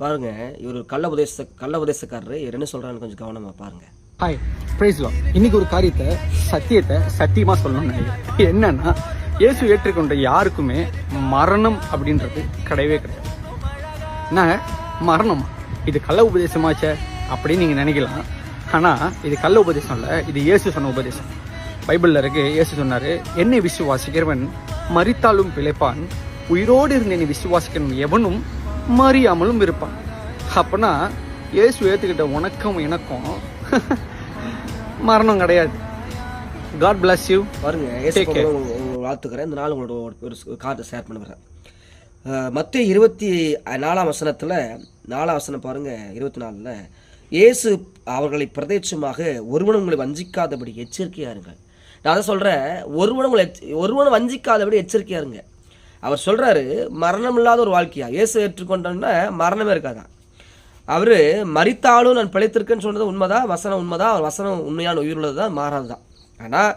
பாருங்க இவர் கள்ள உபதேச கள்ள உதேசக்காரர் இவர் என்ன சொல்றான்னு கொஞ்சம் கவனமா பாருங்க. ஹாய் பிரைஸ் லா இன்னைக்கு ஒரு காரியத்தை சத்தியத்தை சத்தியமா சொல்லணும்னு என்னன்னா இயேசு ஏற்றுக்கொண்ட யாருக்குமே மரணம் அப்படின்றது கிடையவே கிடையாது. என்ன? மரணமா? இது கள்ள உபதேசமாச்சே அப்படின்னு நீங்க நினைக்கலாம். ஆனா இது கள்ள உபதேசம் இல்லை இது இயேசு சொன்ன உபதேசம். பைபிளில் இருக்கு இயேசு சொன்னார் என்னை விசுவாசிக்கிறவன் மறித்தாலும் பிழைப்பான் உயிரோடு இருந்த என்னை விசுவாசிக்கிறவன் எவனும் மறியாமலும் இருப்பான். அப்பனா இயேசு ஏத்துக்கிட்ட உனக்கும் எனக்கும் மரணம் கிடையாது. காட் bless யூ பாருங்க வாழ்த்துக்கிறேன் இந்த நாள் உங்களோட ஒரு- கார்டு ஷேர் பண்ணுறேன் மற்ற இருபத்தி நாலாம் வசனத்தில் நாலாம் வசனம் பாருங்க இருபத்தி நாலில் இயேசு அவர்களை பிரதேட்சமாக ஒருவனும் உங்களை வஞ்சிக்காதபடி எச்சரிக்கையா இருங்க நான் அதை சொல்கிறேன் ஒருவனும் உங்களை ஒருவனும் வஞ்சிக்காதபடி எச்சரிக்கையா இருங்க. அவர் சொல்கிறாரு மரணம் இல்லாத ஒரு வாழ்க்கையா? இயேசு ஏற்றுக்கொண்டோன்னா மரணமே இருக்காதான் அவர் மறித்தாலும் நான் பிழைத்திருக்கேன்னு சொன்னது உண்மைதான் வசனம் உண்மைதான் அவர் வசனம் உண்மையான உயிருள்ளது தான் மாறாது தான் ஆனால்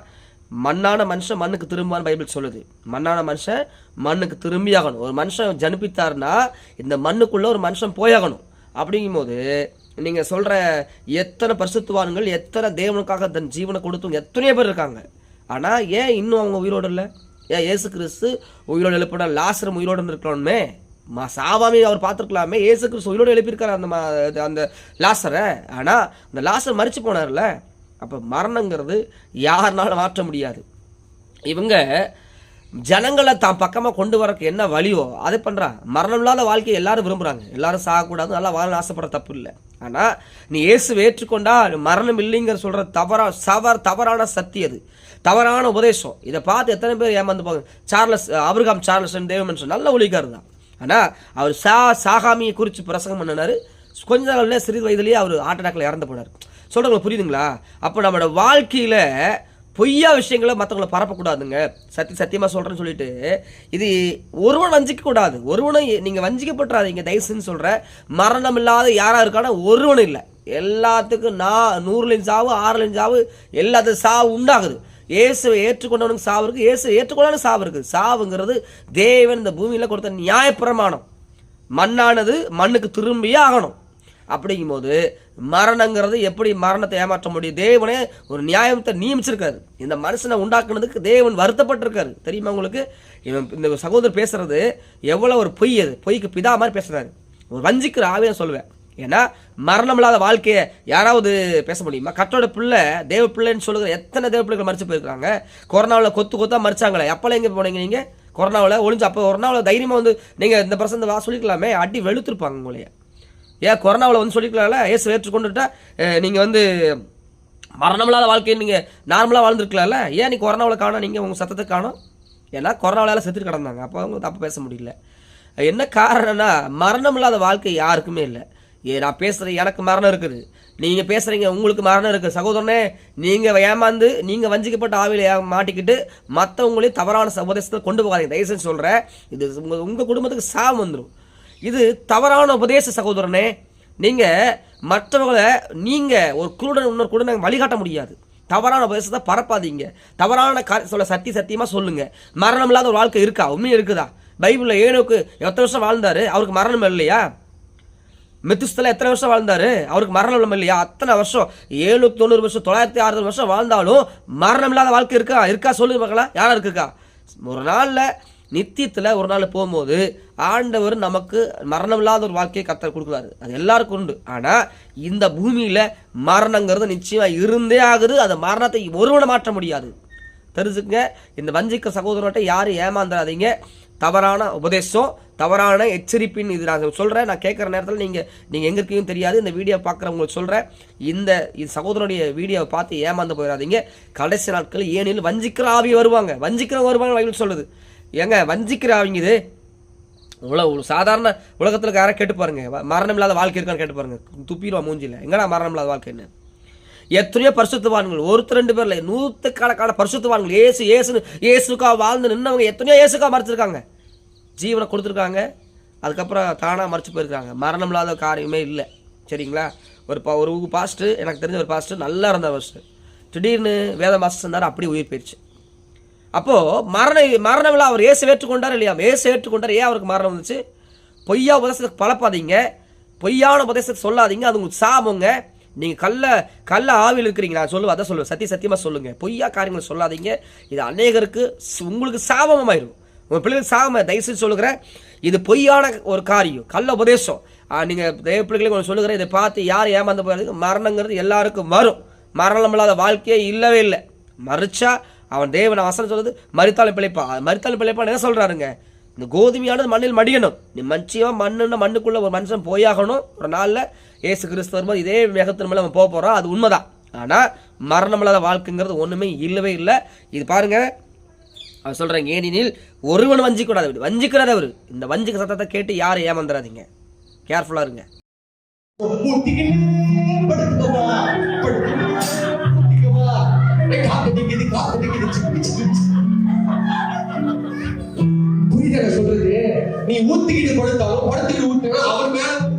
மண்ணான மனுஷன் மண்ணுக்கு திரும்பான்னு பைபிள் சொல்லுது. மண்ணான மனுஷன் மண்ணுக்கு திரும்பி ஆகணும். ஒரு மனுஷன் ஜனிப்பித்தாருன்னா இந்த மண்ணுக்குள்ளே ஒரு மனுஷன் போயாகணும். அப்படிங்கும்போது நீங்கள் சொல்கிற எத்தனை பரிசுத்துவான்கள் எத்தனை தேவனுக்காக தன் ஜீவனை கொடுத்தவங்க எத்தனையோ பேர் இருக்காங்க. ஆனால் ஏன் இன்னும் அவங்க உயிரோடு இல்லை? ஏன் இயேசு கிறிஸ்து உயிரோடு எழுப்பின லாசரம் உயிரோடு இருக்கணுமே மா சாவாமி அவர் பார்த்துருக்கலாமே ஏசு கிறிஸ்து உயிரோடு எழுப்பியிருக்காரு அந்த மா அந்த லாசரை. ஆனால் அந்த லாசர் மறிச்சு போனார்ல. அப்போ மரணங்கிறது யாருனாலும் மாற்ற முடியாது. இவங்க ஜனங்களை தான் பக்கமாக கொண்டு வரக்கு என்ன வழியோ அதை பண்ணுறா மரணம் இல்லாத வாழ்க்கையை எல்லாரும் விரும்புகிறாங்க எல்லாரும் சாகக்கூடாது நல்லா வாழ ஆசைப்பட தப்பு இல்லை. ஆனால் நீ இயேசு ஏற்றுக்கொண்டா மரணம் இல்லைங்கிற சொல்கிற தவறா சவர் தவறான சக்தி அது. தவறான உபதேசம். இதை பார்த்து எத்தனை பேர் ஏமாந்து போங்க சார்லஸ் அபிரகாம் சார்லஸ் தேவமனுஷன் நல்ல ஒழிக்காரு தான். ஆனால் அவர் சா சாகாமியை குறித்து பிரசங்கம் பண்ணினாரு. கொஞ்ச நாள்ல சிறிது வயதுலேயே அவர் ஹார்ட் அட்டாக்ல இறந்து போனார். சொல்கிறவங்களுக்கு புரியுதுங்களா? அப்போ நம்மளோட வாழ்க்கையில் பொய்யா விஷயங்களை மற்றவங்களை பரப்பக்கூடாதுங்க. சத்தி சத்தியமாக சொல்கிறேன்னு சொல்லிட்டு இது ஒருவன் வஞ்சிக்கக்கூடாது. ஒருவனை நீங்கள் வஞ்சிக்கப்பட்டுறாதீங்க. தயவுசெய்து சொல்கிறேன் மரணம் இல்லாத யாராக இருக்கானா? ஒருவனும் இல்லை. எல்லாத்துக்கும் நான் நூறுலையும் சாவு ஆறுலையும் சாவு எல்லாத்துக்கும் சாவு உண்டாகுது. இயேசுவை ஏற்றுக்கொண்டவனுக்கு சாவு இருக்குது இயேசுவை ஏற்றுக்கொண்டாலும் சாவு இருக்குது சாவுங்கிறது தேவன் இந்த பூமியில் கொடுத்த நியாயப்பிரமாணம். மண்ணானது மண்ணுக்கு திரும்பியே ஆகணும். அப்படிங்கும்போது மரணங்கிறது எப்படி மரணத்தை ஏமாற்ற முடியும்? தேவனே ஒரு நியாயத்தை நியமிச்சிருக்காரு. இந்த மனுஷனை உண்டாக்குனதுக்கு தேவன் வருத்தப்பட்டிருக்காரு. தெரியுமா உங்களுக்கு? இவன் இந்த சகோதரர் பேசுறது எவ்வளோ ஒரு பொய் அது. பொய்க்கு பிதா மாதிரி பேசுறாரு. ஒரு வஞ்சிக்கிற ஆவியை சொல்லுவேன் ஏன்னா மரணம் இல்லாத வாழ்க்கையை யாராவது பேச முடியுமா? கட்டோட பிள்ளை தேவ பிள்ளைன்னு சொல்லுகிற எத்தனை தேவ பிள்ளைகள் மறிச்சு போயிருக்காங்க? கொரோனாவில் கொத்து கொத்தா மறிச்சாங்களே அப்போல்லாம் எங்கே போனீங்க நீங்கள் கொரோனாவில் ஒளிஞ்சு அப்போ கொரோனாவில் தைரியமாக வந்து நீங்கள் இந்த பிரசந்த வா சொல்லிக்கலாமே? அடி வெளுத்துருப்பாங்க உங்களைய. ஏன் கொரோனாவில் வந்து சொல்லிக்கலாம்ல? ஏசு ஏற்றுக்கொண்டுட்டா நீங்கள் வந்து மரணமில்லாத வாழ்க்கையை நீங்கள் நார்மலாக வாழ்ந்துருக்கலாம்ல? ஏன் நீ கொரோனாவில் காணும் நீங்கள் உங்கள் சத்தத்தை காணும்? ஏன்னா கொரோனாவில் செத்துட்டு கிடந்தாங்க. அப்போ அவங்க தப்பு பேச முடியல. என்ன காரணம்னா மரணமில்லாத வாழ்க்கை யாருக்குமே இல்லை. ஏ நான் பேசுகிறேன் எனக்கு மரணம் இருக்குது. நீங்கள் பேசுகிறீங்க உங்களுக்கு மரணம் இருக்குது. சகோதரனே நீங்கள் ஏமாந்து நீங்கள் வஞ்சிக்கப்பட்ட ஆவியில் ஏ- மாட்டிக்கிட்டு மற்றவங்களையும் தவறான உபதேசத்தை கொண்டு போகாதீங்க. தயவுசெய்து சொல்கிறேன் இது உங்கள் உங்கள் குடும்பத்துக்கு சாபம் வந்துடும் இது தவறான உபதேச சகோதரனே. நீங்கள் மற்றவங்களை நீங்கள் ஒரு குருடன் இன்னொரு குருடனை வழிகாட்ட முடியாது. தவறான உபதேசத்தை பரப்பாதீங்க. தவறான க சொல்ல சத்தி சத்தியமாக சொல்லுங்கள் மரணம் இல்லாத ஒரு வாழ்க்கை இருக்கா? உண்மையும் இருக்குதா? பைபிளில் ஏனோக்கு எத்தனை வருஷம் வாழ்ந்தார்? அவருக்கு மரணம் இல்லையா? மெத்துஸ்தல எத்தனை வருஷம் வாழ்ந்தாரு? அவருக்கு மரணம் இல்லாமல் இல்லையா? அத்தனை வருஷம் ஏழு தொண்ணூறு வருஷம் தொள்ளாயிரத்தி அறுபது வருஷம் வாழ்ந்தாலும் மரணம் இல்லாத வாழ்க்கை இருக்கா? இருக்கா சொல்லுங்க பார்க்கலாம் யாரா இருக்குக்கா ஒரு நாளில் நித்தியத்தில் ஒரு நாள் போகும்போது ஆண்டவர் நமக்கு மரணம் இல்லாத ஒரு வாழ்க்கையை கத்தர் கொடுக்குறாரு. அது எல்லாருக்கும் உண்டு. ஆனால் இந்த பூமியில் மரணங்கிறது நிச்சயமாக இருந்தே ஆகுது. அந்த மரணத்தை ஒருவனை மாற்ற முடியாது. தெரிஞ்சுக்கங்க இந்த வஞ்சிக்க சகோதரர்கிட்ட யாரும் ஏமாந்துடாதீங்க தவறான உபதேசம் தவறான எச்சரிப்பின் இது நான் சொல்கிறேன் நான் கேட்குற நேரத்தில் நீங்கள் நீங்கள் எங்கே இருக்கீங்கன்னு தெரியாது. இந்த வீடியோ பார்க்குறவங்களுக்கு சொல்கிறேன் இந்த இது சகோதரனுடைய வீடியோவை பார்த்து ஏமாந்து போயிடாதீங்க. கடைசி நாட்கள் ஏனில் வஞ்சிக்கிற ஆவி வருவாங்க. வஞ்சிக்கிறவங்க வருவாங்க பைபிள் சொல்லுது. ஏங்க வஞ்சிக்கிற ஆவிங்க இது. உலக சாதாரண உலகத்தில் யாரை கேட்டு பாருங்க. மரணம் இல்லாத வாழ்க்கை இருக்கான்னு கேட்டு பாருங்க. துப்பிடுவா மூஞ்சியில். எங்கடா மரணம் இல்லாத வாழ்க்கைன்னு? எத்தனையோ பரிசுத்தவான்கள் ஒருத்தர் ரெண்டு பேர்ல நூற்றுக்கணக்கான பரிசுத்தவான்கள் ஏசு ஏசுன்னு ஏசுக்கா வாழ்ந்து நின்னவங்க எத்தனையோ ஏசுக்கா மறைச்சிருக்காங்க. ஜீவனை கொடுத்துருக்காங்க. அதுக்கப்புறம் தானாக மறைச்சு போயிருக்காங்க. மரணம் இல்லாத காரியமே இல்லை. சரிங்களா? ஒரு பா ஒரு பாஸ்ட்டு எனக்கு தெரிஞ்ச ஒரு பாஸ்ட்டு நல்லா இருந்த பாஸ்ட்டு திடீர்னு வேத மாஸ்டர் இருந்தார் அப்படி உயிர் போயிடுச்சு அப்போது மரண மரணம் இல்லை அவர் ஏசு ஏற்றுக்கொண்டார் இல்லையா? ஏசு ஏற்றுக்கொண்டார். ஏன் அவருக்கு மரணம் வந்துச்சு? பொய்யா உபதேசத்துக்கு பழப்பாதீங்க பொய்யான உபதேசத்தை சொல்லாதீங்க. அது உங்களுக்கு சாபங்க. நீங்கள் கள்ள கல்ல ஆவியில் இருக்கிறீங்க நான் சொல்லுவேன் அதை சொல்லுவேன். சத்திய சத்தியமாக சொல்லுங்கள் பொய்யா காரியங்களை சொல்லாதீங்க. இது அநேகருக்கு ஸ்- உங்களுக்கு சாபமாயிரும். உங்கள் பிள்ளைகளுக்கு சாம தயவுசெய்து சொல்லுகிறேன் இது பொய்யான ஒரு காரியம். கள்ள உபதேசம். நீங்கள் தேவ பிள்ளைகளுக்கு ஒன்று சொல்லுகிறேன் இதை பார்த்து யார் ஏமாந்து போகிறது மரணங்கிறது எல்லாருக்கும் வரும். மரணம் இல்லாத வாழ்க்கையே இல்லவே இல்லை. மறிச்சா அவன் தேவன் வசனம் சொல்லுது மறித்தாலும் பிழைப்பா. மறித்தாலும் பிழைப்பான்னு என்ன சொல்கிறாருங்க இந்த கோதுமையானது மண்ணில் மடியணும். நீ மச்சியமா மண்ணுன்னு மண்ணுக்குள்ளே ஒரு மனுஷன் போயாகணும். ஒரு நாளில் ஏசு கிறிஸ்து வரும்போது இதே வேகத்தின் மேலே அவன் போக போகிறான் அது உண்மைதான். ஆனால் மரணம் இல்லாத வாழ்க்கைங்கிறது ஒன்றுமே இல்லவே இல்லை. இது பாருங்கள் அவர் சொல்கிறாங்க ஏனெனில் ஒருவன் வஞ்சிக்கூடாது வஞ்சிக்கிறார் அவர். இந்த வஞ்சிக்க சத்தத்தை கேட்டு யாரும் ஏமாந்துடாதீங்க கேர்ஃபுல்லாக இருங்க. பூட்டிக்கின்னு சொல்றது? நீ ஊத்திக்கிட்டு படுத்தாலும் படுத்துக்கிட்டு மேல